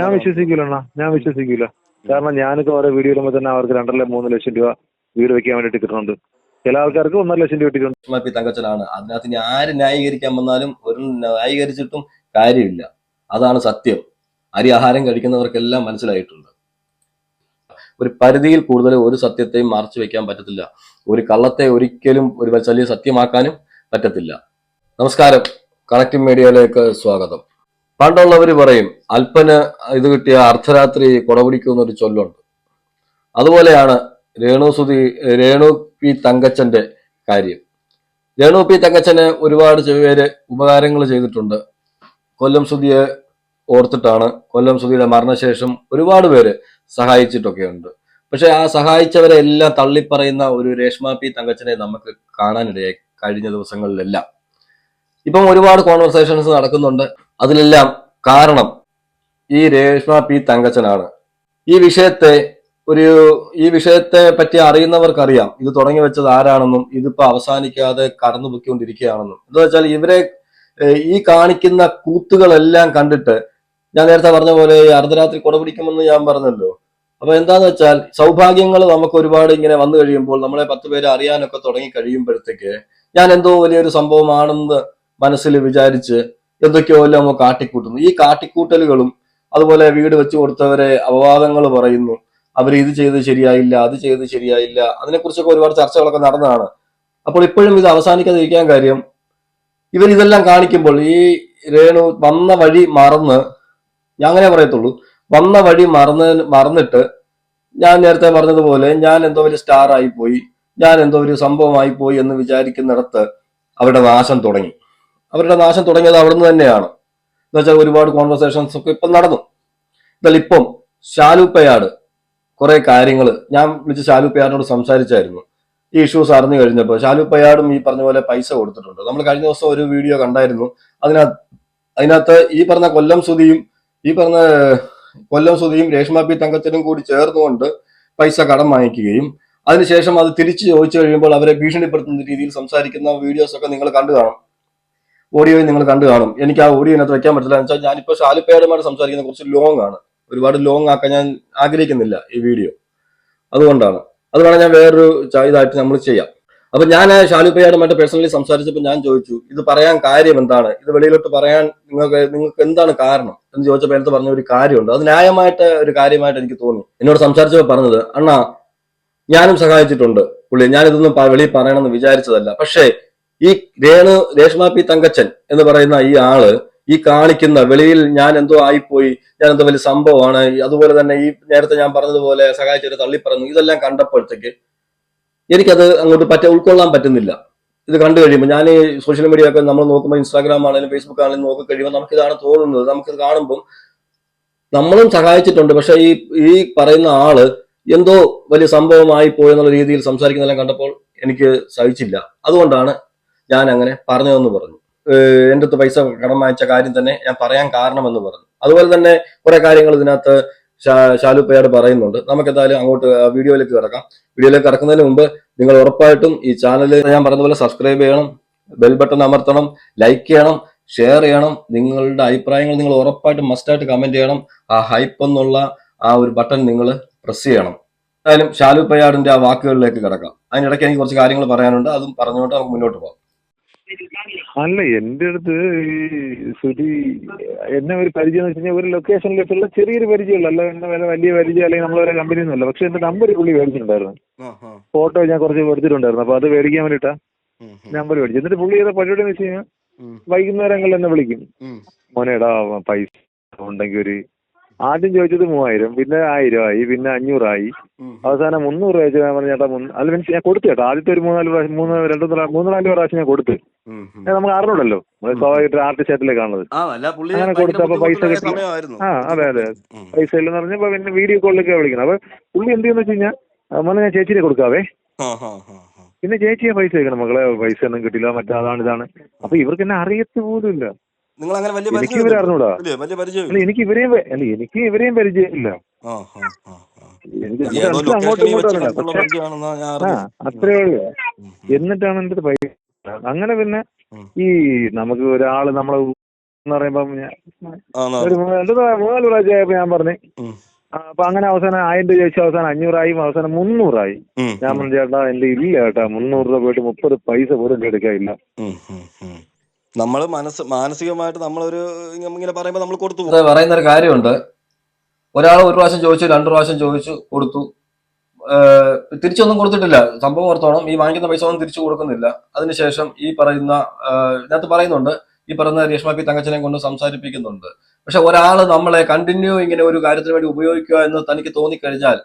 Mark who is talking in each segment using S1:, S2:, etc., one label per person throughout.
S1: ഞാൻ വിശ്വസിക്കില്ല ഞാൻ വിശ്വസിക്കില്ല. കാരണം ഞാനൊക്കെ ഓരോ വീഡിയോ ഇടുമ്പോൾ തന്നെ അവർക്ക് രണ്ടര മൂന്ന് ലക്ഷം രൂപ വീട് വെക്കാൻ വേണ്ടി കിട്ടുന്നുണ്ട്. ചില ആൾക്കാർക്ക് ഒന്നര ലക്ഷം രൂപ കിട്ടിയിട്ടുണ്ട്.
S2: തങ്കച്ചനാണ്. അതിനകത്ത് ഇനി ആര് ന്യായീകരിക്കാൻ വന്നാലും ഒരു ന്യായീകരിച്ചിട്ടും കാര്യമില്ല. അതാണ് സത്യം. അരി ആഹാരം കഴിക്കുന്നവർക്കെല്ലാം മനസ്സിലായിട്ടുണ്ട്. ഒരു പരിധിയിൽ കൂടുതൽ ഒരു സത്യത്തെയും മറച്ചു വെക്കാൻ പറ്റത്തില്ല. ഒരു കള്ളത്തെ ഒരിക്കലും ഒരു വലിയ സത്യമാക്കാനും പറ്റത്തില്ല. നമസ്കാരം. കണക്റ്റിംഗ് മീഡിയയിലേക്ക് സ്വാഗതം. പണ്ടുള്ളവർ പറയും അല്പന് ഇത് കിട്ടിയ അർദ്ധരാത്രി കൊടപിടിക്കുന്ന ഒരു ചൊല്ലുണ്ട്. അതുപോലെയാണ് രേണു സുധി രേണു പി തങ്കച്ചന്റെ കാര്യം. രേണു പി തങ്കച്ചന് ഒരുപാട് പേര് ഉപകാരങ്ങൾ ചെയ്തിട്ടുണ്ട്. കൊല്ലം സുധിയെ ഓർത്തിട്ടാണ് കൊല്ലം സുധിയുടെ മരണശേഷം ഒരുപാട് പേര് സഹായിച്ചിട്ടൊക്കെ ഉണ്ട് പക്ഷെ ആ സഹായിച്ചവരെ എല്ലാം തള്ളിപ്പറയുന്ന ഒരു രേഷ്മ പി തങ്കച്ചനെ നമുക്ക് കാണാനിടയായി കഴിഞ്ഞ ദിവസങ്ങളിലെല്ലാം. ഇപ്പം ഒരുപാട് കോൺവെർസേഷൻസ് നടക്കുന്നുണ്ട്. അതിലെല്ലാം കാരണം ഈ രേഷ്മ പി തങ്കച്ചനാണ്. ഈ വിഷയത്തെ ഒരു ഈ വിഷയത്തെ പറ്റി അറിയുന്നവർക്കറിയാം. ഇത് തുടങ്ങി വെച്ചത് ആരാണെന്നും ഇതിപ്പോ അവസാനിക്കാതെ കടന്നു എന്താ വെച്ചാൽ ഇവരെ ഈ കാണിക്കുന്ന കൂത്തുകളെല്ലാം കണ്ടിട്ട് ഞാൻ നേരത്തെ പറഞ്ഞ പോലെ അർദ്ധരാത്രി കുടപിടിക്കുമെന്ന് ഞാൻ പറഞ്ഞല്ലോ. അപ്പൊ എന്താന്ന് വെച്ചാൽ സൗഭാഗ്യങ്ങൾ നമുക്ക് ഒരുപാട് ഇങ്ങനെ വന്നു കഴിയുമ്പോൾ നമ്മളെ പത്ത് പേര് അറിയാനൊക്കെ തുടങ്ങി കഴിയുമ്പോഴത്തേക്ക് ഞാൻ എന്തോ വലിയൊരു സംഭവമാണെന്ന് മനസ്സിൽ വിചാരിച്ച് എന്തൊക്കെയോ എല്ലാം കാട്ടിക്കൂട്ടുന്നു. ഈ കാട്ടിക്കൂട്ടലുകളും അതുപോലെ വീട് വെച്ച് കൊടുത്തവരെ അപവാദങ്ങൾ പറയുന്നു. അവർ ഇത് ചെയ്ത് ശരിയായില്ല അത് ചെയ്ത് ശരിയായില്ല അതിനെക്കുറിച്ചൊക്കെ ഒരുപാട് ചർച്ചകളൊക്കെ നടന്നതാണ്. അപ്പോൾ ഇപ്പോഴും ഇത് അവസാനിക്കാതിരിക്കാൻ കാര്യം ഇവർ ഇതെല്ലാം കാണിക്കുമ്പോൾ ഈ രേണു വന്ന വഴി മറന്ന് ഞാൻ അങ്ങനെ പറയത്തുള്ളൂ. വന്ന വഴി മറന്ന് മറന്നിട്ട് ഞാൻ നേരത്തെ പറഞ്ഞതുപോലെ ഞാൻ എന്തോ ഒരു സ്റ്റാർ ആയി പോയി ഞാൻ എന്തോ ഒരു സംഭവമായി പോയി എന്ന് വിചാരിക്കുന്നിടത്ത് അവരുടെ നാശം തുടങ്ങി. അവരുടെ നാശം തുടങ്ങിയത് അവിടുന്ന് തന്നെയാണ്. എന്ന് വെച്ചാൽ ഒരുപാട് കോൺവെർസേഷൻസ് ഒക്കെ ഇപ്പം നടന്നു. എന്നാൽ ഇപ്പം ശാലുപ്പയാട് കുറെ കാര്യങ്ങൾ ഞാൻ വിളിച്ച് ശാലുപ്പയാടിനോട് സംസാരിച്ചായിരുന്നു. ഈ ഇഷ്യൂസ് അറിഞ്ഞു കഴിഞ്ഞപ്പോൾ ശാലുപ്പയാടും ഈ പറഞ്ഞ പോലെ പൈസ കൊടുത്തിട്ടുണ്ട്. നമ്മൾ കഴിഞ്ഞ ദിവസം ഒരു വീഡിയോ കണ്ടായിരുന്നു. അതിനകത്ത് അതിനകത്ത് ഈ പറഞ്ഞ കൊല്ലം സുതിയും ഈ പറഞ്ഞ കൊല്ലം സുതിയും രേഷ്മ പി തങ്കച്ചനും കൂടി ചേർന്നുകൊണ്ട് പൈസ കടം വാങ്ങിക്കുകയും അതിനുശേഷം അത് തിരിച്ചു ചോദിച്ചു കഴിയുമ്പോൾ അവരെ ഭീഷണിപ്പെടുത്തുന്ന രീതിയിൽ സംസാരിക്കുന്ന വീഡിയോസ് ഒക്കെ നിങ്ങൾ കണ്ടു കാണും. ഓഡിയോയിൽ നിങ്ങൾ കണ്ടു കാണും. എനിക്ക് ആ ഓഡിയോ ഇതിനകത്ത് വെക്കാൻ പറ്റില്ല. എന്ന് വെച്ചാൽ ഞാനിപ്പോൾ ഷാലിപ്പയാടുമായിട്ട് സംസാരിക്കുന്നത് കുറച്ച് ലോങ് ആണ്. ഒരുപാട് ലോങ് ആക്കാൻ ഞാൻ ആഗ്രഹിക്കുന്നില്ല ഈ വീഡിയോ അതുകൊണ്ടാണ്. അത് വേണം ഞാൻ വേറൊരു ഇതായിട്ട് നമ്മൾ ചെയ്യാം. അപ്പൊ ഞാൻ ഷാലിപ്പയാടുമായിട്ട് പേഴ്സണലി സംസാരിച്ചപ്പോൾ ഞാൻ ചോദിച്ചു ഇത് പറയാൻ കാര്യം എന്താണ്? ഇത് വെളിയിലോട്ട് പറയാൻ നിങ്ങൾക്ക് നിങ്ങൾക്ക് എന്താണ് കാരണം? എന്ന് ചോദിച്ചപ്പോൾ എനിക്ക് പറഞ്ഞ ഒരു കാര്യമുണ്ട്. അത് ന്യായമായിട്ട് ഒരു കാര്യമായിട്ട് എനിക്ക് തോന്നി. എന്നോട് സംസാരിച്ചപ്പോൾ പറഞ്ഞത് അണ്ണാ ഞാനും സഹായിച്ചിട്ടുണ്ട്. പുള്ളി ഞാൻ ഇതൊന്നും വെളിയിൽ പറയണമെന്ന് വിചാരിച്ചതല്ല. പക്ഷേ ഈ രേണു രേഷ്മ പി തങ്കച്ചൻ എന്ന് പറയുന്ന ഈ ആൾ ഈ കാണിക്കുന്ന വെളിയിൽ ഞാൻ എന്തോ ആയിപ്പോയി ഞാൻ എന്തോ വലിയ സംഭവമാണ് അതുപോലെ തന്നെ ഈ നേരത്തെ ഞാൻ പറഞ്ഞതുപോലെ സഹായിച്ചൊരു തള്ളിപ്പറന്നു ഇതെല്ലാം കണ്ടപ്പോഴത്തേക്ക് എനിക്കത് അങ്ങോട്ട് പറ്റ ഉൾക്കൊള്ളാൻ പറ്റുന്നില്ല. ഇത് കണ്ടു കഴിയുമ്പോൾ ഞാൻ ഈ സോഷ്യൽ മീഡിയ ഒക്കെ നമ്മൾ നോക്കുമ്പോൾ ഇൻസ്റ്റാഗ്രാം ആണെങ്കിലും ഫേസ്ബുക്ക് ആണെങ്കിലും നോക്കി കഴിയുമ്പോൾ നമുക്ക് ഇതാണ് തോന്നുന്നത്. നമുക്കിത് കാണുമ്പോൾ നമ്മളും സഹായിച്ചിട്ടുണ്ട്. പക്ഷേ ഈ ഈ പറയുന്ന ആൾ എന്തോ വലിയ സംഭവമായി പോയെന്നുള്ള രീതിയിൽ സംസാരിക്കുന്നതെല്ലാം കണ്ടപ്പോൾ എനിക്ക് സഹിച്ചില്ല. അതുകൊണ്ടാണ് ഞാൻ അങ്ങനെ പറഞ്ഞതെന്ന് പറഞ്ഞു. എന്റെ അടുത്ത് പൈസ കടം വാങ്ങിച്ച കാര്യം തന്നെ ഞാൻ പറയാൻ കാരണമെന്ന് പറഞ്ഞു. അതുപോലെ തന്നെ കുറെ കാര്യങ്ങൾ ഇതിനകത്ത് ഷാലു പേട് പറയുന്നുണ്ട്. നമുക്ക് എന്തായാലും അങ്ങോട്ട് വീഡിയോയിലേക്ക് കിടക്കാം. വീഡിയോയിലേക്ക് കിടക്കുന്നതിന് മുമ്പ് നിങ്ങൾ ഉറപ്പായിട്ടും ഈ ചാനൽ ഞാൻ പറഞ്ഞതുപോലെ സബ്സ്ക്രൈബ് ചെയ്യണം ബെൽ ബട്ടൺ അമർത്തണം ലൈക്ക് ചെയ്യണം ഷെയർ ചെയ്യണം. നിങ്ങളുടെ അഭിപ്രായങ്ങൾ നിങ്ങൾ ഉറപ്പായിട്ടും മസ്റ്റായിട്ട് കമന്റ് ചെയ്യണം. ആ ഹൈപ്പ് എന്നുള്ള ആ ഒരു ബട്ടൺ നിങ്ങൾ പ്രസ് ചെയ്യണം. എന്തായാലും ഷാലു പയ്യാടിന്റെ ആ വാക്കുകളിലേക്ക് കിടക്കാം. അതിനിടയ്ക്ക് എനിക്ക് കുറച്ച് കാര്യങ്ങൾ പറയാനുണ്ട്. അതും പറഞ്ഞുകൊണ്ട് നമുക്ക് മുന്നോട്ട് പോകാം.
S1: അല്ല എന്റെ അടുത്ത് ഈ സുധി എന്നെ ഒരു പരിചയം എന്ന് വെച്ച് കഴിഞ്ഞാൽ ഒരു ലൊക്കേഷനിലേക്കുള്ള ചെറിയൊരു പരിചയമുള്ളൂ. അല്ല എന്നെ വല്ല വലിയ പരിചയം അല്ലെങ്കിൽ നമ്മളൊരു കമ്പനി ഒന്നുമല്ല. പക്ഷെ എന്റെ നമ്പർ പുള്ളി മേടിച്ചിട്ടുണ്ടായിരുന്നു. ഫോട്ടോ ഞാൻ കുറച്ച് എടുത്തിട്ടുണ്ടായിരുന്നു അപ്പൊ അത് മേടിക്കാൻ വേണ്ടിട്ടാ നമ്പർ മേടിച്ചു എന്നിട്ട് പുള്ളി ചെയ്ത പരിപാടി എന്ന് വെച്ച് കഴിഞ്ഞാൽ വൈകുന്നേരങ്ങളിൽ എന്നെ വിളിക്കും. മോനേടാ പൈസ ഉണ്ടെങ്കിൽ ഒരു ആദ്യം ചോദിച്ചത് മൂവായിരം പിന്നെ ആയിരം ആയി പിന്നെ അഞ്ഞൂറായി. അവസാനം മുന്നൂറ് രൂപ ഞാൻ പറഞ്ഞു ചേട്ടാ അല്ല മീൻസ് ഞാൻ കൊടുത്തു ചേട്ടാ ആദ്യത്തെ ഒരു മൂന്നാൽ പ്രാവശ്യം മൂന്ന് രണ്ടു മൂന്ന് മൂന്ന് നാല് പ്രാവശ്യം ഞാൻ കൊടുത്തു. നമുക്ക് അറിഞ്ഞൂടല്ലോ. സ്വാഭാവികമായിട്ട് ആർട്ടിസ്റ്റ് ആയിട്ടല്ലേ കാണുന്നത്.
S2: ആ അല്ല പുള്ളി
S1: അങ്ങനെ കൊടുത്തപ്പോ പൈസ കിട്ടി. ആ അതെ അതെ. പൈസ ഇല്ലെന്ന് പറഞ്ഞപ്പോ പിന്നെ വീഡിയോ കോളിലൊക്കെ വിളിക്കണം അപ്പൊ പുള്ളി എന്ത് ചെയ്യുന്ന വെച്ച് കഴിഞ്ഞാൽ മോനെ ഞാൻ ചേച്ചിനെ കൊടുക്കാവേ.
S2: ആ, ആ, ആ, ആ.
S1: പിന്നെ ചേച്ചിയെ പൈസ വെക്കണം മകളെ പൈസ ഒന്നും കിട്ടില്ല മറ്റേ അതാണ് ഇതാണ്. അപ്പൊ ഇവർക്ക് എന്നെ അറിയത്ത് പോലും ഇല്ല
S2: നിങ്ങൾ അങ്ങനെ വലിയ
S1: എനിക്ക് ഇവരെ അറിഞ്ഞൂടാ.
S2: വലിയ പരിചയം
S1: അല്ല എനിക്ക് ഇവരെയും അല്ല എനിക്ക് ഇവരെയും പരിചയമില്ല. അത്രേ ഉള്ളൂ. എന്നിട്ടാണ് എന്റെ അടുത്ത് പൈസ അങ്ങനെ പിന്നെ ഈ നമുക്ക് ഒരാൾ നമ്മളെ എന്ന് പറയുമ്പം ഒരു മൂന്നാൽ പ്രാവശ്യം ഞാൻ പറഞ്ഞു. അപ്പൊ അങ്ങനെ അവസാനം ആയിരം രൂപ ചോദിച്ചു അവസാനം അഞ്ഞൂറായി അവസാനം മുന്നൂറായി. ഞാൻ പറഞ്ഞു ചേട്ടാ എന്റെ ഇല്ല ചേട്ടാ മുന്നൂറ് രൂപ പോയിട്ട് മുപ്പത് പൈസ പോലും എടുക്കാനില്ല
S3: നമ്മൾ മനസ്സ് മാനസികമായിട്ട് നമ്മളൊരു ഇങ്ങനെ പറയുമ്പോ നമ്മൾ കൊടുത്തു
S2: പറയുന്ന ഒരു കാര്യമുണ്ട്. ഒരാൾ ഒരു പ്രാവശ്യം ചോദിച്ചു രണ്ടു പ്രാവശ്യം ചോദിച്ചു കൊടുത്തു. തിരിച്ചൊന്നും കൊടുത്തിട്ടില്ല. സംഭവം ഓർത്തോണം ഈ വാങ്ങിക്കുന്ന പൈസ ഒന്നും തിരിച്ചു കൊടുക്കുന്നില്ല. അതിനുശേഷം ഈ പറയുന്ന ഇതിനകത്ത് പറയുന്നുണ്ട് ഈ പറയുന്ന രേഷ്മ പി തങ്കച്ചനെ കൊണ്ട് സംസാരിപ്പിക്കുന്നുണ്ട്. പക്ഷെ ഒരാൾ നമ്മളെ കണ്ടിന്യൂ ഇങ്ങനെ ഒരു കാര്യത്തിന് വേണ്ടി ഉപയോഗിക്കുക എന്ന് തനിക്ക് തോന്നിക്കഴിഞ്ഞാൽ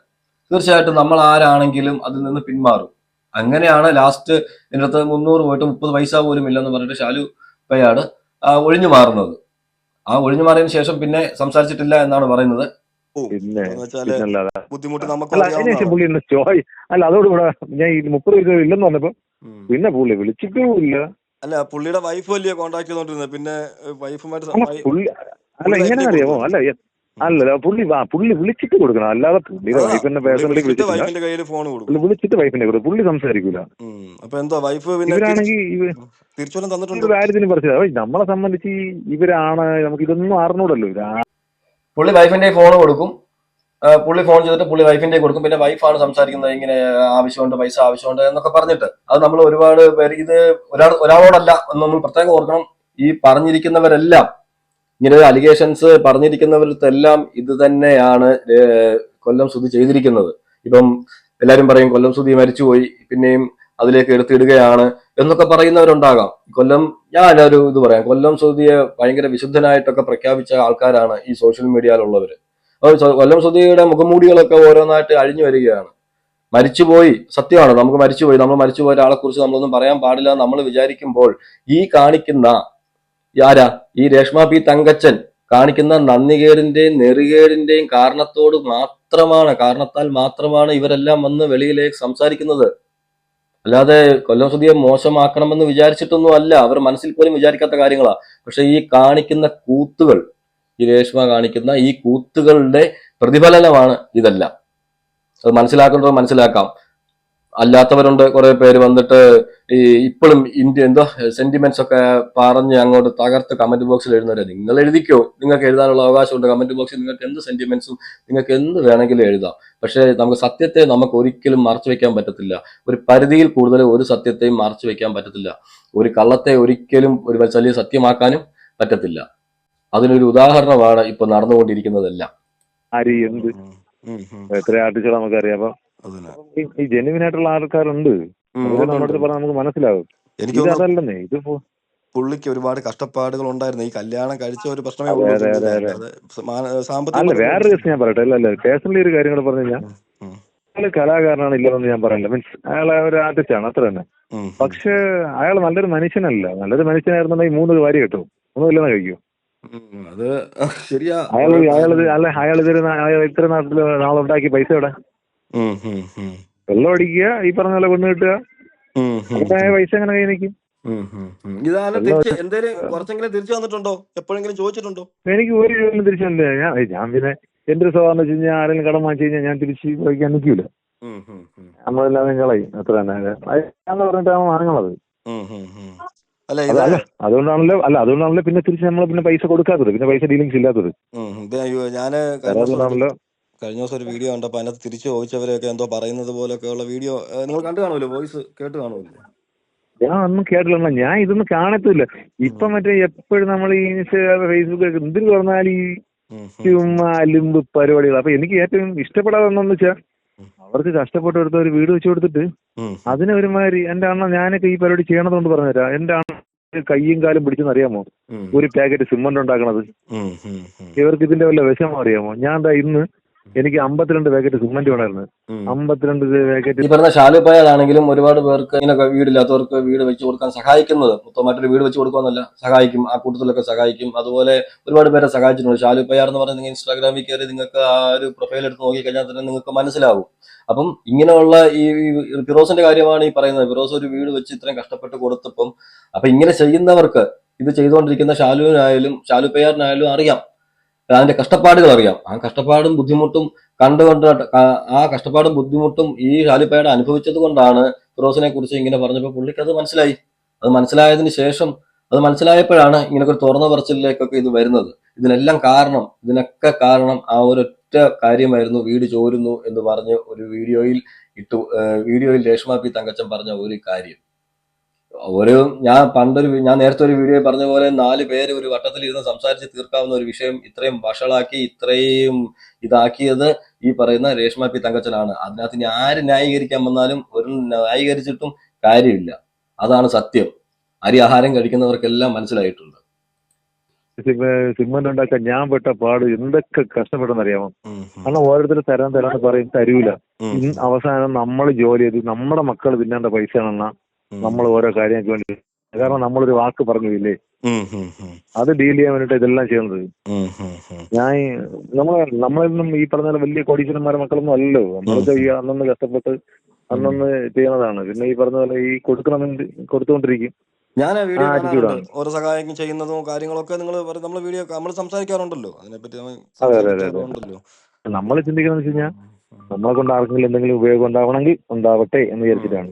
S2: തീർച്ചയായിട്ടും നമ്മൾ ആരാണെങ്കിലും അതിൽ നിന്ന് പിന്മാറും. അങ്ങനെയാണ് ലാസ്റ്റ് ഇതിനകത്ത് മുന്നൂറ് പോയിട്ട് മുപ്പത് പൈസ പോലും ഇല്ലെന്ന് പറഞ്ഞിട്ട് ഷാലു പയ്യാട് ഒഴിഞ്ഞു മാറുന്നത്. ആ ഒഴിഞ്ഞു മാറിയതിനു ശേഷം പിന്നെ സംസാരിച്ചിട്ടില്ല എന്നാണ് പറയുന്നത്.
S1: പിന്നെ
S3: ബുദ്ധിമുട്ട് നമുക്ക്
S1: അല്ല അതോടുകൂടെ ഞാൻ മുപ്പത് ഇല്ലെന്ന് പറഞ്ഞപ്പോ പിന്നെ പുള്ളി വിളിച്ചിട്ടും ഇല്ല.
S3: അല്ല പുള്ളിയുടെ വൈഫ് വലിയ കോണ്ടാക്ട് ചെയ്തോണ്ടിരുന്നത് പിന്നെ വൈഫുമായിട്ട്
S1: അല്ല ഇങ്ങനെ അല്ല എങ്ങനെ അറിയാമോ? അല്ല എ- അല്ല പുള്ളി ആ പുള്ളി വിളിച്ചിട്ട് കൊടുക്കണം. അല്ലാതെ പുള്ളിയുടെ വൈഫിന്റെ പേഴ്സണലി വിളിച്ചിട്ട്
S3: വൈഫിന്റെ കയ്യിൽ ഫോൺ കൊടുക്കും.
S1: പുള്ളി വിളിച്ചിട്ട് വൈഫിന്റെ കൊടുക്കും. പുള്ളി സംസാരിക്കൂല.
S3: അപ്പൊ എന്തോ വൈഫ്
S1: ഇവരാണെങ്കിൽ കാര്യത്തിന് പറഞ്ഞത് നമ്മളെ സംബന്ധിച്ച് ഇവരാണ് നമുക്ക് ഇതൊന്നും അറിഞ്ഞൂടല്ലോ ഇതാ
S2: പുള്ളി വൈഫിന്റെ ഫോൺ കൊടുക്കും. പുള്ളി ഫോൺ ചെയ്തിട്ട് പുള്ളി വൈഫിന്റെ കൊടുക്കും. പിന്നെ വൈഫാണ് സംസാരിക്കുന്നത് ഇങ്ങനെ ആവശ്യമുണ്ട് പൈസ ആവശ്യമുണ്ട് എന്നൊക്കെ പറഞ്ഞിട്ട്. അത് നമ്മൾ ഒരുപാട് പേര് ഇത് ഒരാൾ ഒരാളോടല്ല എന്ന് നമ്മൾ പ്രത്യേകം ഓർക്കണം. ഈ പറഞ്ഞിരിക്കുന്നവരെല്ലാം ഇങ്ങനെ ഒരു അലിഗേഷൻസ് പറഞ്ഞിരിക്കുന്നവരത്തെല്ലാം ഇത് തന്നെയാണ് കൊല്ലം സുധി ചെയ്തിരിക്കുന്നത്. ഇപ്പം എല്ലാവരും പറയും കൊല്ലം സുധി മരിച്ചുപോയി പിന്നെയും അതിലേക്ക് എടുത്തിടുകയാണ് എന്നൊക്കെ പറയുന്നവരുണ്ടാകാം. കൊല്ലം ഞാൻ ഒരു ഇത് പറയാം. കൊല്ലം സുധിയെ ഭയങ്കര വിശുദ്ധനായിട്ടൊക്കെ പ്രഖ്യാപിച്ച ആൾക്കാരാണ് ഈ സോഷ്യൽ മീഡിയയിലുള്ളവർ കൊല്ലം സുധിയുടെ മുഖമൂടികളൊക്കെ ഓരോന്നായിട്ട് അഴിഞ്ഞു വരികയാണ്. മരിച്ചുപോയി സത്യമാണ്? നമുക്ക് മരിച്ചുപോയി നമ്മൾ മരിച്ചുപോയ ഒരാളെ കുറിച്ച് നമ്മളൊന്നും പറയാൻ പാടില്ല നമ്മൾ വിചാരിക്കുമ്പോൾ ഈ കാണിക്കുന്ന ആരാ ഈ രേഷ്മ പി തങ്കച്ചൻ കാണിക്കുന്ന നന്ദികേടിന്റെയും നെറികേടിന്റെയും കാരണത്തോട് മാത്രമാണ് കാരണത്താൽ മാത്രമാണ് ഇവരെല്ലാം വന്ന് വെളിയിലേക്ക് സംസാരിക്കുന്നത്. അല്ലാതെ കൊല്ലം മോശമാക്കണമെന്ന് വിചാരിച്ചിട്ടൊന്നും അല്ല. അവർ മനസ്സിൽ പോലും വിചാരിക്കാത്ത കാര്യങ്ങളാ. പക്ഷെ ഈ കാണിക്കുന്ന കൂത്തുകൾ ഈ രേഷ്മ കാണിക്കുന്ന ഈ കൂത്തുകളുടെ പ്രതിഫലനമാണ് ഇതെല്ലാം. അത് മനസ്സിലാക്കേണ്ടത് മനസ്സിലാക്കാം. അല്ലാത്തവരുണ്ട് കുറെ പേര് വന്നിട്ട് ഈ ഇപ്പോഴും ഇന്ത്യ എന്തോ സെന്റിമെന്റ്സ് ഒക്കെ പറഞ്ഞ് അങ്ങോട്ട് തകർത്ത് കമന്റ് ബോക്സിൽ എഴുതുന്നവരെ. നിങ്ങൾ എഴുതിക്കോ. നിങ്ങൾക്ക് എഴുതാനുള്ള അവകാശമുണ്ട്. കമന്റ് ബോക്സിൽ നിങ്ങൾക്ക് എന്ത് സെന്റിമെന്റ്സും നിങ്ങൾക്ക് എന്ത് വേണമെങ്കിലും എഴുതാം. പക്ഷേ നമുക്ക് സത്യത്തെ നമുക്ക് ഒരിക്കലും മറച്ചു വെക്കാൻ പറ്റത്തില്ല. ഒരു പരിധിയിൽ കൂടുതൽ ഒരു സത്യത്തെയും മറച്ചു വെക്കാൻ പറ്റത്തില്ല. ഒരു കള്ളത്തെ ഒരിക്കലും ഒരു വലിയ സത്യമാക്കാനും പറ്റത്തില്ല. അതിനൊരു ഉദാഹരണമാണ് ഇപ്പൊ നടന്നുകൊണ്ടിരിക്കുന്നതെല്ലാം.
S1: ആര് എന്ത്. എത്ര ആർട്ടിസ്റ്റുകൾ നമുക്കറിയാം. അപ്പൊ. ഈ- ജെനുവിൻ ആയിട്ടുള്ള ആൾക്കാരുണ്ട്. പറഞ്ഞാൽ നമുക്ക് മനസ്സിലാകും
S3: എനിക്ക്
S1: അതല്ലെന്നേ ഇത്
S3: പുള്ളിക്ക് ഒരുപാട് കഷ്ടപ്പാടുകൾ ഉണ്ടായിരുന്നു ഈ കല്യാണം കഴിച്ച ഒരു പ്രശ്നമേ സാമ്പത്തിക
S1: വേറൊരു കേസ് ഞാൻ പറയട്ടെ. അല്ല അല്ല പേഴ്സണലി ഒരു കാര്യം കൂടെ പറഞ്ഞു കഴിഞ്ഞാൽ കലാകാരനാണ് ഇല്ലെന്ന് ഞാൻ പറയില്ല മീൻസ് അയാൾ ഒരു ആർട്ടിസ്റ്റ് ആണ് അത്ര തന്നെ. പക്ഷെ അയാൾ നല്ലൊരു മനുഷ്യനല്ല. നല്ലൊരു മനുഷ്യനായിരുന്നുണ്ടെങ്കിൽ മൂന്ന് വാരി കിട്ടും. ഒന്നും ഇല്ലെന്ന് കഴിക്കൂ.
S3: അത് ശരിയാ.
S1: അയാൾ അയാൾ അല്ല അയാൾ ഇതൊരു അയാൾ ഇത്ര നാട്ടിൽ നാളുണ്ടാക്കി പൈസ ഇവിടെ. വെള്ളം അടിക്കുക ഈ പറഞ്ഞ പോലെ പെണ്ണ് കിട്ടുക. പൈസ എങ്ങനെ കൈ നിൽക്കും.
S3: ഇതാണ് തിരിച്ച് എന്തേലും കുറച്ചെങ്കിലും തിരിച്ചു വന്നിട്ടുണ്ടോ എപ്പോഴെങ്കിലും ചോദിച്ചിട്ടുണ്ടോ?
S1: എനിക്ക് ഒരു രൂപ തിരിച്ചു ഞാൻ ഏയ് ഞാൻ പിന്നെ എന്റെ ഒരു സ്വഭാവം വെച്ച് കഴിഞ്ഞാൽ ആരെങ്കിലും കടം വാങ്ങിച്ചു കഴിഞ്ഞാൽ ഞാൻ തിരിച്ച് വഹിക്കാൻ നിൽക്കൂല. നമ്മളെല്ലാം കളയും. അത്ര തന്നെ. അയാളെന്ന് പറഞ്ഞിട്ടാണ് വാങ്ങണത്. അതുകൊണ്ടാണല്ലോ അല്ല അതുകൊണ്ടാണല്ലോ പിന്നെ തിരിച്ച് നമ്മൾ പിന്നെ പൈസ കൊടുക്കാത്തത്. പിന്നെ പൈസ ഡീലിങ്സ് ഇല്ലാത്തത്.
S3: ഞാൻ
S1: അതുകൊണ്ടാണല്ലോ
S3: കഴിഞ്ഞ ദിവസം ഒരു വീഡിയോ കണ്ടപ്പോ അതിനകത്ത് തിരിച്ചു ചോദിച്ചവരെയൊക്കെ എന്തോ പറയുന്നത് പോലൊക്കെ ഉള്ള വീഡിയോ നിങ്ങൾ കണ്ടു കാണുമല്ലോ വോയിസ് കേട്ട് കാണുമല്ലോ?
S1: ഞാൻ ഒന്നും കേട്ടില്ല ഞാൻ ഇതൊന്നും കാണത്തില്ല. ഇപ്പൊ മറ്റേ എപ്പോഴും നമ്മൾ ഈ ഫേസ്ബുക്ക് എന്തിനു പറഞ്ഞാൽ ഈ. ചുമ്മാ അലിമ്പ് പരിപാടികൾ. അപ്പൊ എനിക്ക് ഏറ്റവും ഇഷ്ടപ്പെടാതെ വെച്ചാ അവർക്ക് കഷ്ടപ്പെട്ട് എടുത്ത ഒരു വീട് വെച്ച് കൊടുത്തിട്ട് അതിന് ഒരുമാതിരി എന്റെ അണ്ണ ഞാനൊക്കെ ഈ പരിപാടി ചെയ്യണതുകൊണ്ട് പറഞ്ഞുതരാം. എന്റെ അണ്ണ കയ്യും കാലും പിടിച്ചെന്ന് അറിയാമോ? ഒരു പാക്കറ്റ് സിമന്റ് ഉണ്ടാക്കണത്. ഇവർക്ക് ഇതിന്റെ വല്ല വിഷമം അറിയാമോ? ഞാൻ എന്താ ഇന്ന് എനിക്ക് അമ്പത്തിരണ്ട് പാക്കറ്റ് സിമന്റ് വേണമായിരുന്നു. അമ്പത്തിരണ്ട് പാക്കറ്റ്
S2: ഈ പറഞ്ഞ ശാലുപ്പയാണെങ്കിലും ഒരുപാട് പേർക്ക് ഇതിനൊക്കെ വീടില്ലാത്തവർക്ക് വീട് വെച്ച് കൊടുക്കാൻ സഹായിക്കുന്നത്. മൊത്തമായിട്ടൊരു വീട് വെച്ച് കൊടുക്കാന്നല്ല സഹായിക്കും. ആ കൂട്ടത്തിലൊക്കെ സഹായിക്കും. അതുപോലെ ഒരുപാട് പേരെ സഹായിച്ചിട്ടുണ്ട്. ശാലുപ്പയാർ എന്ന് പറഞ്ഞാൽ നിങ്ങൾ ഇൻസ്റ്റാഗ്രാമിൽ കയറി നിങ്ങൾക്ക് ആ ഒരു പ്രൊഫൈൽ എടുത്ത് നോക്കിക്കഴിഞ്ഞാൽ തന്നെ നിങ്ങൾക്ക് മനസ്സിലാവും. അപ്പം ഇങ്ങനെയുള്ള ഈ ഫിറോസിന്റെ കാര്യമാണ് ഈ പറയുന്നത്. ഫിറോസ് ഒരു വീട് വെച്ച് ഇത്രയും കഷ്ടപ്പെട്ട് കൊടുത്തപ്പം അപ്പൊ ഇങ്ങനെ ചെയ്യുന്നവർക്ക് ഇത് ചെയ്തുകൊണ്ടിരിക്കുന്ന ശാലുവിനായാലും ശാലുപ്പയാറിനായാലും അറിയാം. അതിന്റെ കഷ്ടപ്പാടുകൾ അറിയാം. ആ കഷ്ടപ്പാടും ബുദ്ധിമുട്ടും കണ്ടുകൊണ്ട് ആ- കഷ്ടപ്പാടും ബുദ്ധിമുട്ടും ഈ ഷാലിപ്പയുടെ അനുഭവിച്ചത് കൊണ്ടാണ് ഫിറോസിനെ കുറിച്ച് ഇങ്ങനെ പറഞ്ഞപ്പോൾ പുള്ളിക്ക് അത് മനസ്സിലായി. അത് മനസ്സിലായതിന് ശേഷം അത് മനസ്സിലായപ്പോഴാണ് ഇങ്ങനൊക്കെ ഒരു തുറന്ന പറച്ചിലേക്കൊക്കെ ഇത് വരുന്നത്. ഇതിനെല്ലാം കാരണം ഇതിനൊക്കെ കാരണം ആ ഒരൊറ്റ കാര്യമായിരുന്നു വീട് ചോരുന്നു എന്ന് പറഞ്ഞ് ഒരു വീഡിയോയിൽ ഇട്ടു വീഡിയോയിൽ രേഷ്മ പി തങ്കച്ചൻ പറഞ്ഞ ഒരു കാര്യം. ഒരു ഞാൻ പണ്ടൊരു ഞാൻ നേരത്തെ ഒരു വീഡിയോ പറഞ്ഞ പോലെ നാല് പേര് ഒരു വട്ടത്തിൽ ഇരുന്ന് സംസാരിച്ച് തീർക്കാവുന്ന ഒരു വിഷയം ഇത്രയും വഷളാക്കി ഇത്രയും ഇതാക്കിയത് ഈ പറയുന്ന രേഷ്മ പി തങ്കച്ചനാണ്. അതിനകത്ത് ഇനി ആര് ന്യായീകരിക്കാൻ വന്നാലും ഒരു ന്യായീകരിച്ചിട്ടും കാര്യമില്ല. അതാണ് സത്യം. അരി ആഹാരം കഴിക്കുന്നവർക്കെല്ലാം മനസ്സിലായിട്ടുണ്ട്.
S1: സിമെന്റ് ഉണ്ടാക്കാൻ ഞാൻ പെട്ട പാട് എന്തൊക്കെ
S3: കഷ്ടപ്പെട്ടെന്ന് അറിയാമോ
S1: കാരണം ഓരോരുത്തർ തരാൻ തരാന്ന് പറയും തരൂല. അവസാനം നമ്മൾ ജോലി ചെയ്ത് നമ്മുടെ മക്കൾ തിന്നേണ്ട പൈസ ആണെന്നാ നമ്മൾ ഓരോ കാര്യങ്ങൾക്ക് വേണ്ടി. കാരണം നമ്മളൊരു വാക്ക് പറഞ്ഞില്ലേ? അത് ഡീൽ ചെയ്യാൻ വേണ്ടിട്ട് ഇതെല്ലാം ചെയ്യുന്നത്. ഞാൻ നമ്മളെ നമ്മളൊന്നും ഈ പറഞ്ഞ വലിയ കോടീശ്വരന്മാരെ മക്കളൊന്നും അല്ലല്ലോ. നമ്മളൊക്കെ ഈ അന്നന്ന് കഷ്ടപ്പെട്ട് അന്നൊന്ന് ചെയ്യുന്നതാണ്. പിന്നെ ഈ പറഞ്ഞ പോലെ ഈ കൊടുക്കണമെന്ന് കൊടുത്തുകൊണ്ടിരിക്കും.
S3: ഞാൻ വീഡിയോ ഓരോ സഹായം ചെയ്യുന്നതും കാര്യങ്ങളൊക്കെ നിങ്ങൾ നമ്മൾ വീഡിയോ നമ്മൾ സംസാരിക്കാറുണ്ടല്ലോ. അതിനെപ്പറ്റി നമ്മൾ
S1: നമ്മൾ ചിന്തിക്കുന്നത് വെച്ച് കഴിഞ്ഞാൽ നമ്മളെ കൊണ്ട് ആർക്കെങ്കിലും എന്തെങ്കിലും ഉപയോഗം ഉണ്ടാവണമെങ്കിൽ ഉണ്ടാവട്ടെ എന്ന് വിചാരിച്ചിട്ടാണ്.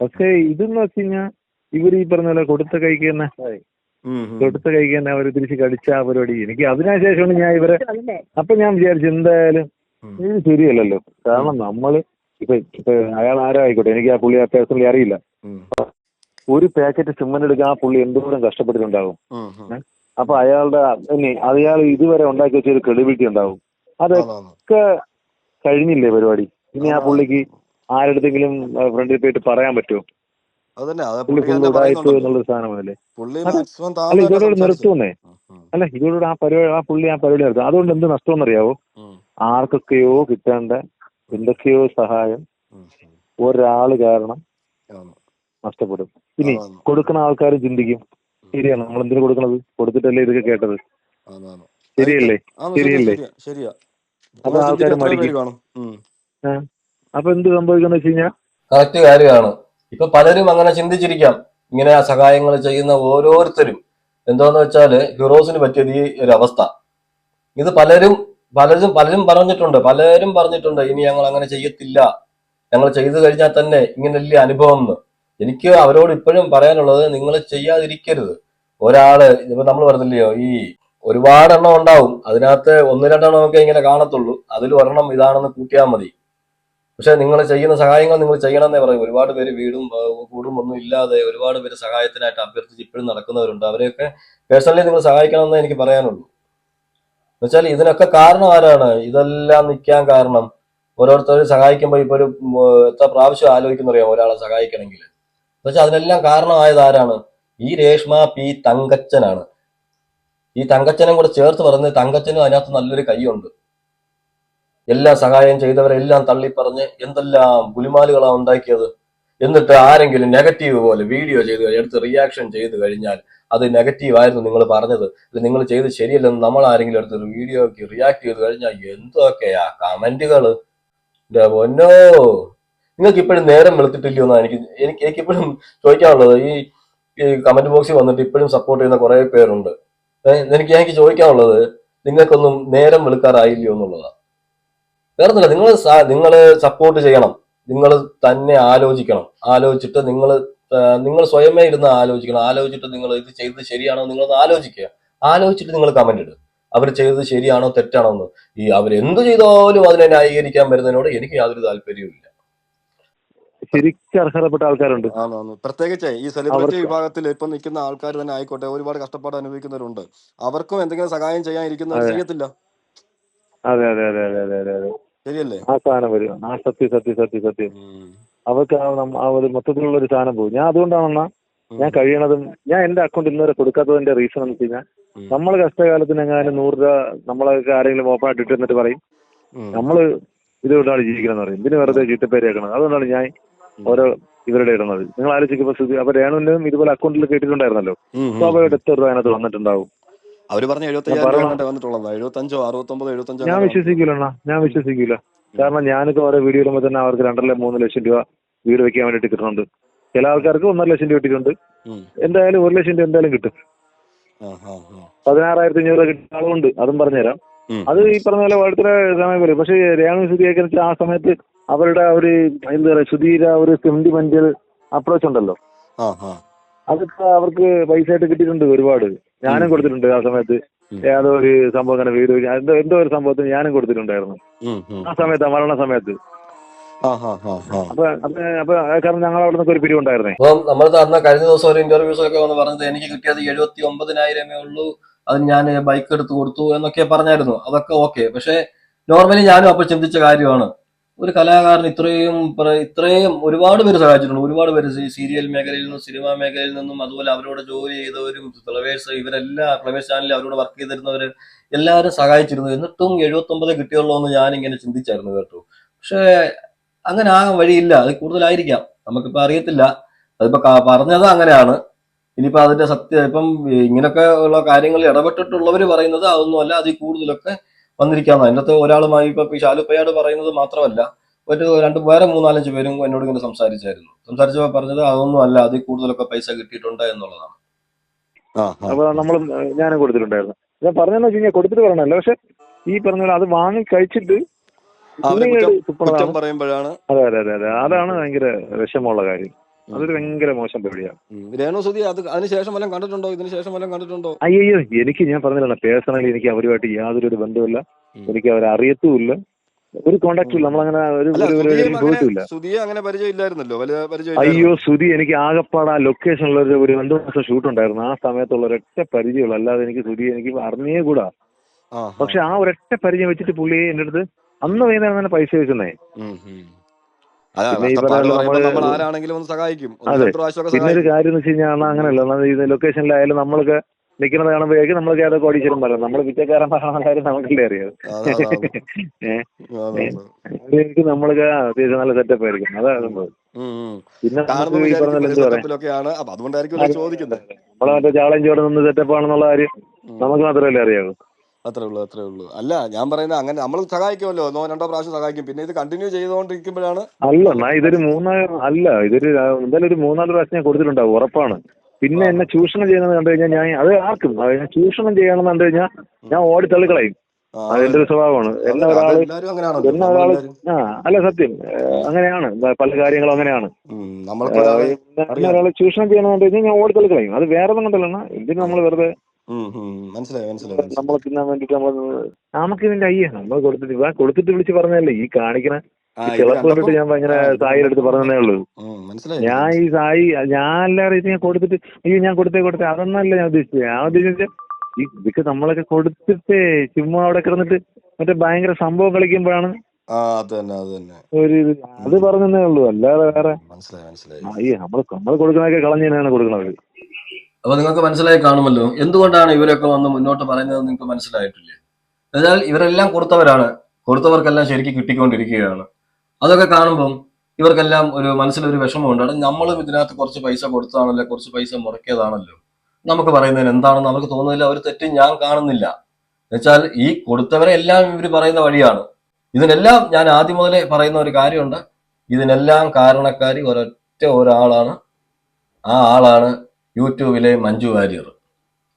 S1: പക്ഷേ ഇതെന്ന് വെച്ച് കഴിഞ്ഞാൽ ഇവർ ഈ പറഞ്ഞ പോലെ കൊടുത്ത കൈക്ക് തന്നെ. കൊടുത്ത കൈക്ക് തന്നെ അവർ തിരിച്ച് കടിച്ച ആ പരിപാടി. എനിക്ക് അതിനുശേഷമാണ് ഞാൻ ഇവരെ അപ്പൊ ഞാൻ വിചാരിച്ചു എന്തായാലും ഇത് ശരിയല്ലല്ലോ. കാരണം നമ്മൾ ഇപ്പൊ ഇപ്പൊ അയാൾ ആരോ ആയിക്കോട്ടെ? എനിക്ക് ആ പുള്ളി പേഴ്സണലി അറിയില്ല. ഒരു പാക്കറ്റ് സിമ്മന്റ് എടുക്കാൻ ആ പുള്ളി എന്തോരം
S3: ഉം.
S1: അപ്പൊ അയാളുടെ ഇനി അയാൾ ഇതുവരെ ഉണ്ടാക്കി വെച്ച ഒരു ക്രെഡിബിലിറ്റി ഉണ്ടാവും അതൊക്കെ. കഴിഞ്ഞില്ലേ പരിപാടി? ഇനി ആ പുള്ളിക്ക് ആരുടെങ്കിലും ഫ്രണ്ടിൽ പോയിട്ട് പറയാൻ പറ്റുമോ? പുള്ളി ഉടായ്പ എന്നുള്ളൊരു സാധനമല്ലേ അല്ല?
S3: താഴെ
S1: ഇതോടെ നിർത്തുന്നേ. അല്ല ഇതോടെ ആ പരിപാടി ആ പുള്ളി ആ പരിപാടി നിർത്തും. അതുകൊണ്ട് എന്ത് നഷ്ടം അറിയാവോ ആർക്കൊക്കെയോ കിട്ടേണ്ട എന്തൊക്കെയോ സഹായം ഒരാൾ കാരണം നഷ്ടപ്പെടും. ഇനി കൊടുക്കുന്ന ആൾക്കാരും ചിന്തിക്കും. ശരിയാണ് നമ്മൾ എന്തിനു കൊടുക്കണത്? കൊടുത്തിട്ടല്ലേ ഇതൊക്കെ കേട്ടത്? ശരിയല്ലേ? ശരിയല്ലേ?
S3: ശരിയാ
S1: അപ്പൊ
S3: ആൾക്കാർ
S1: ആൾക്കാര് അപ്പൊ എന്ത് സംഭവിക്കുന്ന വെച്ച്
S2: കറക്റ്റ് കാര്യമാണ്. ഇപ്പൊ പലരും അങ്ങനെ ചിന്തിച്ചിരിക്കാം. ഇങ്ങനെ സഹായങ്ങൾ ചെയ്യുന്ന ഓരോരുത്തരും. എന്താന്ന് വെച്ചാൽ ഹീറോസിന് പറ്റിയത് ഈ ഒരു അവസ്ഥ. ഇത് പലരും പലരും പലരും പറഞ്ഞിട്ടുണ്ട്. പലരും പറഞ്ഞിട്ടുണ്ട് ഇനി ഞങ്ങൾ അങ്ങനെ ചെയ്യത്തില്ല. ഞങ്ങൾ ചെയ്തു കഴിഞ്ഞാൽ തന്നെ ഇങ്ങനെ വലിയ അനുഭവം എന്ന്. എനിക്ക് അവരോട് ഇപ്പോഴും പറയാനുള്ളത് നിങ്ങൾ ചെയ്യാതിരിക്കരുത്. ഒരാൾ ഇപ്പൊ നമ്മൾ പറഞ്ഞില്ലയോ ഈ ഒരുപാട് എണ്ണം ഉണ്ടാവും. അതിനകത്ത് ഒന്ന് രണ്ടെണ്ണം ഒക്കെ ഇങ്ങനെ കാണത്തുള്ളൂ. അതിൽ ഒരെണ്ണം ഇതാണെന്ന് കൂട്ടിയാൽ മതി. പക്ഷെ നിങ്ങൾ ചെയ്യുന്ന സഹായങ്ങൾ നിങ്ങൾ ചെയ്യണമെന്നേ പറയും ഒരുപാട് പേര് വീടും കൂടും ഒന്നും ഇല്ലാതെ ഒരുപാട് പേര് സഹായത്തിനായിട്ട് അഭ്യർത്ഥിച്ച് ഇപ്പോഴും നടക്കുന്നവരുണ്ട്. അവരെയൊക്കെ പേഴ്സണലി നിങ്ങൾ സഹായിക്കണമെന്നേ എനിക്ക് പറയാനുള്ളൂ. എന്നുവെച്ചാൽ ഇതിനൊക്കെ കാരണം ആരാണ്? ഇതെല്ലാം നിൽക്കാൻ കാരണം ഓരോരുത്തർ സഹായിക്കുമ്പോൾ ഇപ്പൊ ഒരു എത്ര പ്രാവശ്യം ആലോചിക്കുന്ന അറിയാം ഒരാളെ സഹായിക്കണമെങ്കിൽ? എന്നുവെച്ചാൽ അതിനെല്ലാം കാരണമായത് ആരാണ്? ഈ രേഷ്മ പി തങ്കച്ചനാണ്. ഈ തങ്കച്ചനും കൂടെ ചേർത്ത് പറഞ്ഞ് തങ്കച്ചനും അതിനകത്ത് നല്ലൊരു കൈയുണ്ട്. എല്ലാ സഹായം ചെയ്തവരെല്ലാം തള്ളിപ്പറഞ്ഞ് എന്തെല്ലാം ഗുലുമാലുകളാണ് ഉണ്ടാക്കിയത്. എന്നിട്ട് ആരെങ്കിലും നെഗറ്റീവ് പോലെ വീഡിയോ ചെയ്ത് എടുത്ത് റിയാക്ഷൻ ചെയ്ത് കഴിഞ്ഞാൽ അത് നെഗറ്റീവ് ആയിരുന്നു നിങ്ങൾ പറഞ്ഞത്. ഇത് നിങ്ങൾ ചെയ്ത് ശരിയല്ലെന്ന് നമ്മൾ ആരെങ്കിലും എടുത്ത് വീഡിയോക്ക് റിയാക്ട് ചെയ്ത് കഴിഞ്ഞാൽ എന്തൊക്കെയാ കമന്റുകൾ പൊന്നോ നിങ്ങൾക്ക് ഇപ്പോഴും നേരം വെളുത്തിട്ടില്ലയോ എന്നാണ് എനിക്ക് എനിക്ക് എനിക്ക് ഇപ്പോഴും ചോദിക്കാനുള്ളത്. ഈ കമന്റ് ബോക്സിൽ വന്നിട്ട് ഇപ്പോഴും സപ്പോർട്ട് ചെയ്യുന്ന കുറെ പേരുണ്ട്. എനിക്ക് എനിക്ക് ചോദിക്കാനുള്ളത് നിങ്ങൾക്കൊന്നും നേരം വെളുക്കാറായില്ലയോ എന്നുള്ളതാണ്. വേറൊന്നുമില്ല നിങ്ങൾ നിങ്ങൾ സപ്പോർട്ട് ചെയ്യണം. നിങ്ങൾ തന്നെ ആലോചിക്കണം. ആലോചിച്ചിട്ട് നിങ്ങൾ നിങ്ങൾ സ്വയമേ ഇരുന്ന് ആലോചിക്കണം. ആലോചിച്ചിട്ട് നിങ്ങൾ ഇത് ചെയ്തത് ശരിയാണോ നിങ്ങളൊന്ന് ആലോചിക്കുക. ആലോചിച്ചിട്ട് നിങ്ങൾ കമന്റ് ഇടുക. അവർ ചെയ്തത് ശരിയാണോ തെറ്റാണോ എന്ന്. ഈ അവർ എന്ത് ചെയ്താലും അതിനെ ന്യായീകരിക്കാൻ വരുന്നതിനോട് എനിക്ക് യാതൊരു താല്പര്യവും ഇല്ല.
S1: ശരിക്കും അർഹതപ്പെട്ട ആൾക്കാരുണ്ട്.
S3: പ്രത്യേകിച്ച് ഈ സെലിബ്രിറ്റി വിഭാഗത്തിൽ ഇപ്പൊ നിൽക്കുന്ന ആൾക്കാർ തന്നെ ആയിക്കോട്ടെ ഒരുപാട് കഷ്ടപ്പാട് അനുഭവിക്കുന്നവരുണ്ട്. അവർക്കും എന്തെങ്കിലും സഹായം ചെയ്യാൻ ഇരിക്കുന്നവർ ചെയ്യത്തില്ല
S1: അതെ അതെ അതെ അതെ അതെ അതെ അതെ.
S3: ശരിയല്ലേ?
S1: ആ സാധനം വരും. ആ സത്യം സത്യം സത്യം സത്യം. അവർക്ക് ആ ഒരു മൊത്തത്തിലുള്ള ഒരു സാധനം പോകും. ഞാൻ
S3: അതുകൊണ്ടാണ്.
S1: ഞാൻ കഴിയണതും ഞാൻ എന്റെ അക്കൗണ്ട് ഇന്നുവരെ കൊടുക്കാത്തതിന്റെ റീസൺ എന്ന് വെച്ച് കഴിഞ്ഞാൽ നമ്മൾ കഷ്ടകാലത്തിന് എങ്ങാനും നൂറ് രൂപ നമ്മളൊക്കെ ആരെങ്കിലും ഓപ്പണായിട്ട് ഇട്ട് എന്നിട്ട് പറയും. നമ്മൾ ഇതുകൊണ്ടാണ് ജീവിക്കണമെന്ന് പറയും. ഇതിന് വെറുതെ ചീത്തപ്പേര് കേൾക്കണം അതുകൊണ്ടാണ് ഞാൻ ഓരോ ഇവരുടെ ഇടുന്നത്. നിങ്ങൾ ആലോചിക്കുമ്പോൾ അപ്പൊ രേണുവിനും ഇതുപോലെ അക്കൗണ്ടിൽ കേട്ടിട്ടുണ്ടായിരുന്നല്ലോ?
S3: അപ്പൊ അവരുടെ
S1: സ്വാഭാവികമായിട്ട്. എത്ര രൂപ അതിനകത്ത് വന്നിട്ടുണ്ടാവും?
S3: അവർ പറഞ്ഞ എഴുപത്തി
S1: ഞാൻ
S3: അയ്യായിരം രൂപ
S1: പറയണം.
S3: അങ്ങോട്ട് വന്നിട്ടുള്ളത്. എഴുപത്തഞ്ചോ അറുപത്തൊമ്പതോ എഴുപത്തഞ്ചോ
S1: ഞാൻ വിശ്വസിക്കില്ല അണ്ണാ. ഞാൻ വിശ്വസിക്കൂല. കാരണം ഞാനൊക്കെ ഓരോ വീഡിയോ ഇടുമ്പോൾ തന്നെ അവർക്ക് രണ്ടര മൂന്ന് ലക്ഷം രൂപ വീട് വെക്കാൻ വേണ്ടി കിട്ടുന്നുണ്ട് ചില ആൾക്കാർക്ക് ഒന്നര ലക്ഷം രൂപ കിട്ടിയിട്ടുണ്ട് എന്തായാലും ഒരു ലക്ഷം രൂപ എന്തായാലും കിട്ടും. പതിനാറായിരത്തി അഞ്ഞൂറ് രൂപ കിട്ടുന്ന ആളുണ്ട്. അതും പറഞ്ഞുതരാം. അത് ഈ പറഞ്ഞ പോലെ ഓരോരുത്തരെ സമയം വരും പക്ഷേ രേണു സുധിയൊക്കെ വെച്ചാൽ ആ സമയത്ത് അവരുടെ ഒരു എന്താ പറയുക സുധീര ഒരു സെന്റിമെന്റൽ അപ്രോച്ച് ഉണ്ടല്ലോ. അതൊക്കെ അവർക്ക് പൈസ ആയിട്ട് കിട്ടിയിട്ടുണ്ട് ഒരുപാട്. ഞാനും കൊടുത്തിട്ടുണ്ട് ആ സമയത്ത്. ഏതോ ഒരു സംഭവം അങ്ങനെ വീട് എന്തോ എന്തോ ഒരു സംഭവത്തിന് ഞാനും കൊടുത്തിട്ടുണ്ടായിരുന്നു. ആ സമയത്ത് മരണ സമയത്ത്. അപ്പൊ
S2: നമ്മൾ അന്ന് കഴിഞ്ഞ ദിവസം ഒരു ഇന്റർവ്യൂസ് ഒക്കെ വന്ന് പറഞ്ഞത് എനിക്ക് കിട്ടിയത് എഴുപത്തി ഒമ്പതിനായിരമേ ഉള്ളൂ. അത് ഞാൻ ബൈക്ക് എടുത്ത് കൊടുത്തു എന്നൊക്കെ പറഞ്ഞായിരുന്നു. അതൊക്കെ ഓക്കെ പക്ഷെ നോർമലി ഞാനും അപ്പൊ ചിന്തിച്ച കാര്യമാണ്. ഒരു കലാകാരൻ ഇത്രയും ഇത്രയും ഒരുപാട് പേര് സഹായിച്ചിട്ടുണ്ട്. ഒരുപാട് പേര് സീരിയൽ മേഖലയിൽ നിന്നും സിനിമാ മേഖലയിൽ നിന്നും അതുപോലെ അവരോട് ജോലി ചെയ്തവരും ഫ്ലവേഴ്സ് ഇവരെല്ലാം ഫ്ലവേഴ്സ് ചാനലിൽ അവരോട് വർക്ക് ചെയ്തിരുന്നവർ എല്ലാവരും സഹായിച്ചിരുന്നു. എന്നിട്ടും എഴുപത്തി ഒമ്പത് കിട്ടിയുള്ളൂ എന്ന് ഇങ്ങനെ ചിന്തിച്ചായിരുന്നു കേട്ടോ. പക്ഷേ അങ്ങനെ ആകാൻ വഴിയില്ല. അത് കൂടുതലായിരിക്കാം. നമുക്കിപ്പോൾ അറിയത്തില്ല. അതിപ്പോ ക- പറഞ്ഞത് അങ്ങനെയാണ്. ഇനിയിപ്പോ അതിന്റെ സത്യം ഇപ്പം ഇങ്ങനൊക്കെ ഉള്ള കാര്യങ്ങളിൽ ഇടപെട്ടിട്ടുള്ളവർ പറയുന്നത് അതൊന്നുമല്ല. അതിൽ കൂടുതലൊക്കെ വന്നിരിക്കാന്ന് അതിനകത്ത് ഒരാളുമായി ഇപ്പൊ ഷാലുപ്പയാട് പറയുന്നത് മാത്രമല്ല ഒരു രണ്ട് വേറെ മൂന്നാലഞ്ച് പേരും എന്നോട് ഇങ്ങനെ സംസാരിച്ചായിരുന്നു. സംസാരിച്ചപ്പോൾ പറഞ്ഞത് അതൊന്നും അല്ല അതിൽ കൂടുതലൊക്കെ പൈസ കിട്ടിയിട്ടുണ്ട് എന്നുള്ളതാണ്.
S1: അപ്പൊ നമ്മളും ഞാനും കൊടുത്തിട്ടുണ്ടായിരുന്നു. ഞാൻ പറഞ്ഞു വെച്ച് കഴിഞ്ഞാൽ കൊടുത്തിട്ട് പറയണല്ലോ പക്ഷെ ഈ പറഞ്ഞ പോലെ അത് വാങ്ങി കഴിച്ചിട്ട് അതെ അതെ അതെ. അതാണ് ഭയങ്കര വിഷമമുള്ള കാര്യം. അതൊരു ഭയങ്കര മോശം പരിപാടിയാണ്
S3: ഉം. രേണു സുധി അത് അതിനുശേഷം വല്ലതും കണ്ടിട്ടുണ്ടോ? ഇതിന് ശേഷം വല്ലതും കണ്ടിട്ടുണ്ടോ?
S1: അയ്യോ എനിക്ക് ഞാൻ പറഞ്ഞില്ല പേഴ്സണലി എനിക്ക് അവരുമായിട്ട് യാതൊരു ഒരു ബന്ധമില്ല എനിക്ക് അവരെ അറിയത്തുമില്ല. ഒരു കോണ്ടാക്ട് ഇല്ല. നമ്മളങ്ങനെ ഒരു പോയിട്ടില്ല
S3: സുധിയും അങ്ങനെ
S1: ചോദിച്ചില്ല
S3: സുധിയെ അങ്ങനെ പരിചയം ഇല്ലായിരുന്നല്ലോ
S1: അയ്യോ സുധി എനിക്ക് ആകെപ്പാട് ആ ലൊക്കേഷനിലുള്ള ഒരു ഒരു രണ്ടു മാസം ഷൂട്ട് ഉണ്ടായിരുന്നു. ആ സമയത്തുള്ള ഒരൊറ്റ പരിചയമുള്ളൂ. അല്ലാതെ എനിക്ക് സുധി എനിക്ക് അറിഞ്ഞേ കൂടാ. പക്ഷെ ആ ഒരൊറ്റ പരിചയം വെച്ചിട്ട് പുള്ളിയെ എന്റെ അടുത്ത് അന്ന് വൈകുന്നേരം തന്നെ പൈസ ചോദിച്ചെന്നേ പിന്നെ ഈ ഒരു കാര്യം എന്ന് വെച്ച് കഴിഞ്ഞാൽ അങ്ങനെയല്ല. ഇത് ലൊക്കേഷനിലായാലും നമ്മൾക്ക് നിൽക്കുന്നത് കാണുമ്പോഴേക്കും നമ്മൾ ഏതൊക്കെ കോടീശ്വരം പറയാം. നമ്മൾ പറഞ്ഞാലും നമുക്കല്ലേ അറിയാം ഏഹ്
S3: നമ്മൾക്ക് അതാ.
S1: അത്യാവശ്യം നല്ല സെറ്റപ്പ് ആയിരിക്കും. അതാണ് സംഭവം. പിന്നെ ഈ നമ്മളെ മറ്റേ ചാളഞ്ചോടെ നിന്ന് സെറ്റപ്പ് ആണെന്നുള്ള കാര്യം നമുക്ക് മാത്രമല്ലേ അറിയാവൂ.
S3: അത്രേ ഉള്ളൂ അത്രേ ഉള്ളൂ. അല്ല ഞാൻ പറയുന്നത് അങ്ങനെ നമ്മൾ സഹായിക്കുമല്ലോ. ഒന്നോ രണ്ടോ പ്രാവശ്യം സഹായിക്കും. പിന്നെ ഇത് കണ്ടിന്യൂ ചെയ്തുകൊണ്ടിരിക്കുമ്പോഴാണ്
S1: അല്ല ഇതൊരു മൂന്നാൽ അല്ല ഇതൊരു എന്തായാലും ഒരു മൂന്നാൽ പ്രാവശ്യം ഞാൻ കൊടുത്തിട്ടുണ്ടാവും ഉറപ്പാണ്. പിന്നെ എന്നെ ചൂഷണം ചെയ്യണമെന്ന് കണ്ടു കഴിഞ്ഞാൽ ഞാൻ അത് ആർക്കും ചൂഷണം ചെയ്യണമെന്ന് കണ്ടു കഴിഞ്ഞാൽ ഞാൻ ഓടി തള്ളിക്കളയും. അതിന്റെ ഒരു സ്വഭാവമാണ്. എന്നെ
S3: ഒരാൾ ഒരാൾ
S1: എന്നെ
S3: ഒരാൾ
S1: ആ അല്ല സത്യം. അങ്ങനെയാണ്. പല കാര്യങ്ങളും അങ്ങനെയാണ്.
S3: ഒരാളെ.
S1: ചൂഷണം ചെയ്യണമെന്ന് കണ്ടു കഴിഞ്ഞാൽ ഞാൻ ഓടി തള്ളിക്കളയും. അത് വേറെ ഒന്നും കൊണ്ടല്ല എന്തിനു നമ്മൾ വെറുതെ
S3: മനസ്സിലായി മനസ്സിലായി
S1: നമ്മളെ
S3: മനസ്സിലായി.
S1: തിന്നാൻ വേണ്ടിട്ട് നമ്മൾ നമുക്ക് ഇതിന്റെ അയ്യ നമ്മൾ കൊടുത്തിട്ട് ഇതാ കൊടുത്തിട്ട് വിളിച്ച് പറഞ്ഞല്ലേ ഈ കാണിക്കണ ചിലപ്പോട്ട് ഞാൻ ഭയങ്കര സായിയുടെ അടുത്ത് പറഞ്ഞതേ ഉള്ളൂ. ഞാൻ ഈ സായി ഞാൻ എല്ലാവരും ഇത് ഞാൻ കൊടുത്തിട്ട് അയ്യോ ഞാൻ കൊടുത്തേ കൊടുത്തേ അതൊന്നല്ല ഞാൻ ഉദ്ദേശിച്ചത്. ഞാൻ ഉദ്ദേശിച്ചത് ഈ ഇതൊക്കെ നമ്മളൊക്കെ കൊടുത്തിട്ടേ ചുമ്മാ അവിടെ കിടന്നിട്ട് മറ്റേ ഭയങ്കര സംഭവം കളിക്കുമ്പോഴാണ് ഒരു അത് പറഞ്ഞതേ ഉള്ളൂ. അല്ലാതെ വേറെ
S3: മനസ്സിലായി മനസ്സിലായി.
S1: അയ്യ നമ്മൾ നമ്മൾ കൊടുക്കണതൊക്കെ കളഞ്ഞു തന്നെയാണ് കൊടുക്കണത്
S2: അപ്പൊ നിങ്ങൾക്ക് മനസ്സിലായി കാണുമല്ലോ. എന്തുകൊണ്ടാണ് ഇവരൊക്കെ വന്ന് മുന്നോട്ട് പറയുന്നത് നിങ്ങൾക്ക് മനസ്സിലായിട്ടില്ലേ? എന്നാൽ ഇവരെല്ലാം കൊടുത്തവരാണ്. കൊടുത്തവർക്കെല്ലാം ശരിക്കും കിട്ടിക്കൊണ്ടിരിക്കുകയാണ്. അതൊക്കെ കാണുമ്പം ഇവർക്കെല്ലാം ഒരു മനസ്സിലൊരു വിഷമമുണ്ട്. നമ്മളും ഇതിനകത്ത് കുറച്ച് പൈസ കൊടുത്തതാണല്ലോ കുറച്ച് പൈസ മുടക്കിയതാണല്ലോ. നമുക്ക് പറയുന്നതിന് എന്താണെന്ന് അവർക്ക് തോന്നുന്നില്ല. ഒരു തെറ്റും ഞാൻ കാണുന്നില്ല. എന്നുവെച്ചാൽ ഈ കൊടുത്തവരെ എല്ലാം ഇവർ പറയുന്ന വഴിയാണ്. ഇതിനെല്ലാം ഞാൻ ആദ്യം മുതലേ പറയുന്ന ഒരു കാര്യമുണ്ട്. ഇതിനെല്ലാം കാരണക്കാരി ഒരൊറ്റ ഒരാളാണ്. ആ ആളാണ് യൂട്യൂബിലെ മഞ്ജു വാര്യർ.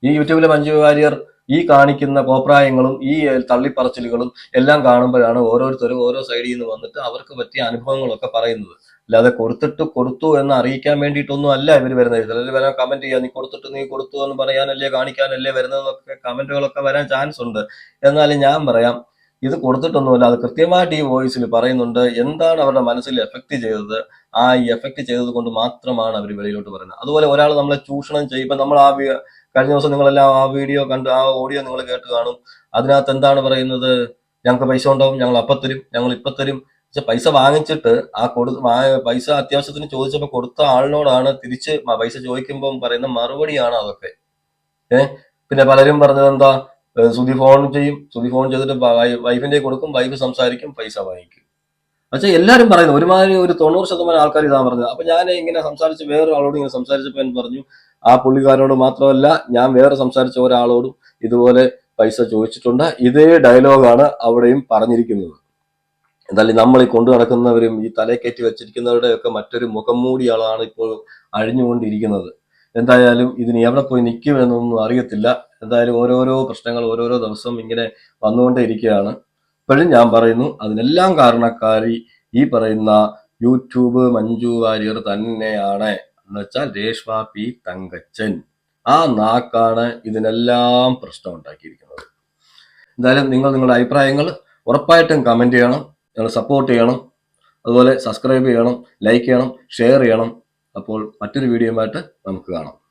S2: ഈ യൂട്യൂബിലെ മഞ്ജു വാര്യർ ഈ കാണിക്കുന്ന കോപ്രായങ്ങളും ഈ തള്ളിപ്പറച്ചിലുകളും എല്ലാം കാണുമ്പോഴാണ് ഓരോരുത്തരും ഓരോ സൈഡിൽ നിന്ന് വന്നിട്ട് അവർക്ക് പറ്റിയ അനുഭവങ്ങളൊക്കെ പറയുന്നത്. അല്ലാതെ കൊടുത്തിട്ട് കൊടുത്തു എന്ന് അറിയിക്കാൻ വേണ്ടിയിട്ടൊന്നും അല്ല ഇവർ വരുന്നത്. ചിലർ വരാൻ കമന്റ് ചെയ്യാൻ നീ കൊടുത്തിട്ട് നീ കൊടുത്തു എന്ന് പറയാനല്ലേ കാണിക്കാനല്ലേ വരുന്നതെന്നൊക്കെ കമന്റുകളൊക്കെ വരാൻ ചാൻസ് ഉണ്ട്. എന്നാലും ഞാൻ പറയാം ഇത് കൊടുത്തിട്ടൊന്നുമല്ല. അത് കൃത്യമായിട്ട് ഈ വോയിസിൽ പറയുന്നുണ്ട്. എന്താണ് അവരുടെ മനസ്സിൽ എഫക്ട് ചെയ്തത്? ആ ഈ എഫക്ട് ചെയ്തത് കൊണ്ട് മാത്രമാണ് അവർ വെളിയിലോട്ട് പറയുന്നത് അതുപോലെ ഒരാൾ നമ്മളെ ചൂഷണം ചെയ്യും. നമ്മൾ ആ കഴിഞ്ഞ ദിവസം നിങ്ങളെല്ലാം ആ വീഡിയോ കണ്ട് ആ ഓഡിയോ നിങ്ങൾ കേട്ട് കാണും. അതിനകത്ത് എന്താണ് പറയുന്നത്? ഞങ്ങൾക്ക് പൈസ ഉണ്ടാവും ഞങ്ങൾ അപ്പത്തരും തരും ഞങ്ങൾ ഇപ്പൊ തരും. പക്ഷെ പൈസ വാങ്ങിച്ചിട്ട് ആ കൊടു പൈസ അത്യാവശ്യത്തിന് ചോദിച്ചപ്പോൾ കൊടുത്ത ആളിനോടാണ് തിരിച്ച് പൈസ ചോദിക്കുമ്പോൾ പറയുന്ന മറുപടിയാണ് അതൊക്കെ. ഏഹ് പിന്നെ പലരും പറഞ്ഞത് എന്താ സുധി ഫോൺ ചെയ്യും. സുധി ഫോൺ ചെയ്തിട്ട് വൈഫിന്റെ കൊടുക്കും. വൈഫ് സംസാരിക്കും പൈസ വാങ്ങിക്കും. പക്ഷെ എല്ലാവരും പറയുന്നു ഒരുമാതിരി ഒരു തൊണ്ണൂറ് ശതമാനം ആൾക്കാർ ഇതാ പറഞ്ഞത്. അപ്പൊ ഞാൻ ഇങ്ങനെ സംസാരിച്ച് വേറെ ആളോട് ഇങ്ങനെ സംസാരിച്ചപ്പോൾ ഞാൻ പറഞ്ഞു ആ പുള്ളിക്കാരനോട് മാത്രമല്ല ഞാൻ വേറെ സംസാരിച്ച ഒരാളോടും ഇതുപോലെ പൈസ ചോദിച്ചിട്ടുണ്ട്. ഇതേ ഡയലോഗാണ് അവിടെയും പറഞ്ഞിരിക്കുന്നത്. എന്തായാലും നമ്മൾ ഈ കൊണ്ടു നടക്കുന്നവരും ഈ തലേ വെച്ചിരിക്കുന്നവരുടെ ഒക്കെ മറ്റൊരു മുഖം മുഖംമൂടിയാളാണ് ഇപ്പോൾ അഴിഞ്ഞുകൊണ്ടിരിക്കുന്നത്. എന്തായാലും ഇതിന് എവിടെ പോയി നിൽക്കുമെന്നൊന്നും അറിയത്തില്ല. എന്തായാലും ഓരോരോ പ്രശ്നങ്ങൾ ഓരോരോ ദിവസവും ഇങ്ങനെ വന്നുകൊണ്ടേ ഇരിക്കുകയാണ് ഇപ്പോഴും ഞാൻ പറയുന്നു അതിനെല്ലാം കാരണക്കാരി ഈ പറയുന്ന യൂട്യൂബ് മഞ്ജു വാര്യർ തന്നെയാണ്. എന്ന് വെച്ചാൽ രേഷ്മ പി തങ്കച്ചൻ. ആ നാക്കാണ് ഇതിനെല്ലാം പ്രശ്നം ഉണ്ടാക്കിയിരിക്കുന്നത് എന്തായാലും നിങ്ങൾ നിങ്ങളുടെ അഭിപ്രായങ്ങൾ ഉറപ്പായിട്ടും കമന്റ് ചെയ്യണം. നിങ്ങൾ സപ്പോർട്ട് ചെയ്യണം. അതുപോലെ സബ്സ്ക്രൈബ് ചെയ്യണം ലൈക്ക് ചെയ്യണം ഷെയർ ചെയ്യണം. അപ്പോൾ മറ്റൊരു വീഡിയോയുമായിട്ട് നമുക്ക് കാണാം.